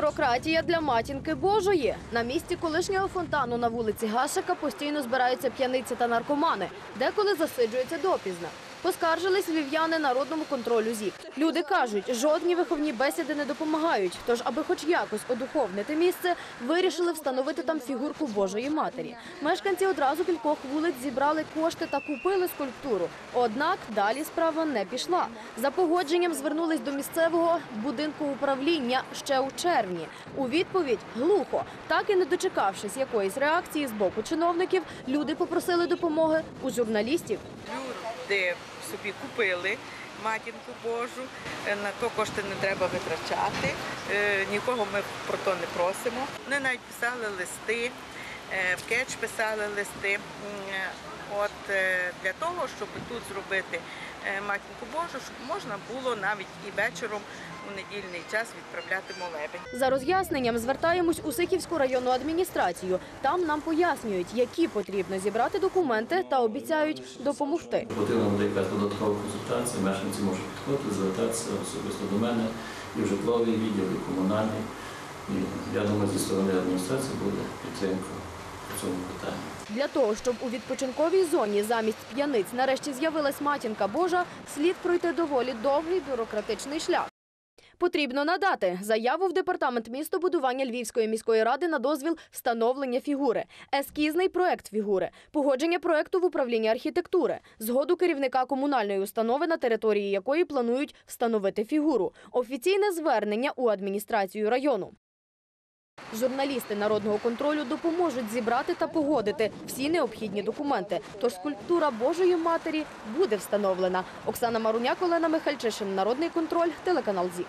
Бюрократія для матінки Божої. На місці колишнього фонтану на вулиці Гашика постійно збираються п'яниці та наркомани, деколи засиджуються допізна. Поскаржились львів'яни народному контролю ЗІК. Люди кажуть, жодні виховні бесіди не допомагають. Тож, аби хоч якось одуховнити місце, вирішили встановити там фігурку Божої Матері. Мешканці одразу кількох вулиць зібрали кошти та купили скульптуру. Однак далі справа не пішла. За погодженням звернулись до місцевого будинку управління ще у червні. У відповідь глухо. Так і не дочекавшись якоїсь реакції з боку чиновників, люди попросили допомоги у журналістів. Люди собі купили матінку Божу, е, на то кошти не треба витрачати. е, Нікого ми про то не просимо. Вони навіть писали листи, е, в кетч писали листи. От для того, щоб тут зробити матінку Божу, щоб можна було навіть і вечором у недільний час відправляти молебень. За роз'ясненням звертаємось у Сихівську районну адміністрацію. Там нам пояснюють, які потрібно зібрати документи та обіцяють допомогти. Потрібна буде якась додаткова консультація, мешканці можуть підходити, звертатися особисто до мене і в житловий відділ, і комунальний. І я думаю, зі сторони адміністрації буде підтримка цьому питанні. Для того, щоб у відпочинковій зоні замість п'яниць нарешті з'явилась матінка Божа, слід пройти доволі довгий бюрократичний шлях. Потрібно надати заяву в департамент містобудування Львівської міської ради на дозвіл встановлення фігури, ескізний проект фігури, погодження проекту в управлінні архітектури, згоду керівника комунальної установи, на території якої планують встановити фігуру, офіційне звернення у адміністрацію району. Журналісти народного контролю допоможуть зібрати та погодити всі необхідні документи. Тож скульптура Божої Матері буде встановлена. Оксана Маруняк, Олена Михальчишин, Народний контроль, телеканал ЗІК.